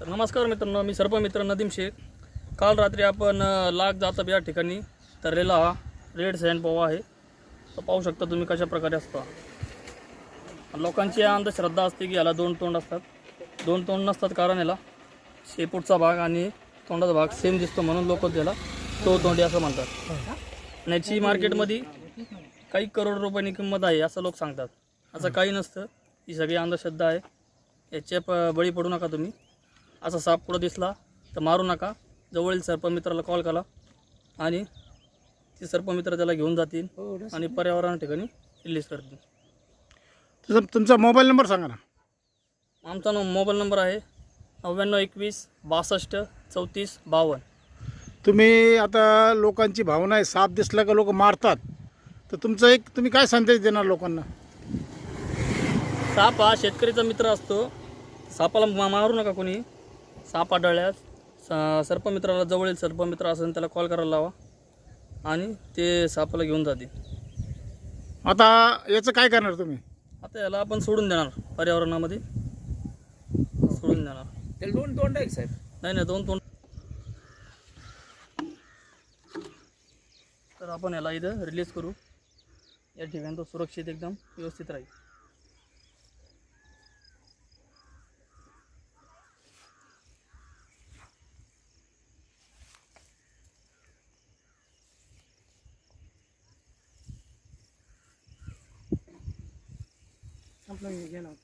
तर नमस्कार मित्रांनो मी सर्पमित्र नदीम शेख. काल रात्री आपण लाख लाग जातब या ठिकाणी तरलेला हा रेड सँड पोवा आहे. तर पाहू शकता तुम्ही कशा प्रकारे असता लोकांची अंधश्रद्धा असते की याला दोन तोंड असतात. दोन तोंड नसतात कारण याला शेपूटचा भाग आणि तोंडाचा भाग सेम दिसतो म्हणून लोक त्याला तो तोंडी असं म्हणतात. आणि याची मार्केटमध्ये काही करोड रुपयांनी किंमत आहे असं लोक सांगतात. असं काही नसतं. ही सगळी अंधश्रद्धा आहे. याच्या प बळी पडू नका तुम्ही. असा साप पुढं दिसला तर मारू नका. जवळील सर्पमित्राला कॉल करा आणि ते सर्पमित्र त्याला घेऊन जातील आणि पर्यावरण ठिकाणी रिलीज करतील. तसं तुमचा मोबाईल नंबर सांगा ना. आमचा नो मोबाईल नंबर आहे नव्याण्णव एकवीस बासष्ट चौतीस बावन्न. तुम्ही आता लोकांची भावना आहे साप दिसला का लोक मारतात? तर तुमचं एक तुम्ही काय संदेश देणार लोकांना? साप हा शेतकरीचा मित्र असतो. सापाला मा मारू नका कोणी. साप आढळल्यास स सर्पमित्राला जवळील सर्पमित्र असेल त्याला कॉल करायला लावा. आणि ते सापाला घेऊन जातील. आता याचं काय करणार तुम्ही? आता याला आपण सोडून देणार पर्यावरणामध्ये. सोडून देणार. त्याला दोन तोंड आहे साहेब. नाही नाही दोन तोंड. तर आपण याला इथं रिलीज करू. या ठिकाणी तो सुरक्षित एकदम व्यवस्थित राहील. 那个烟囊。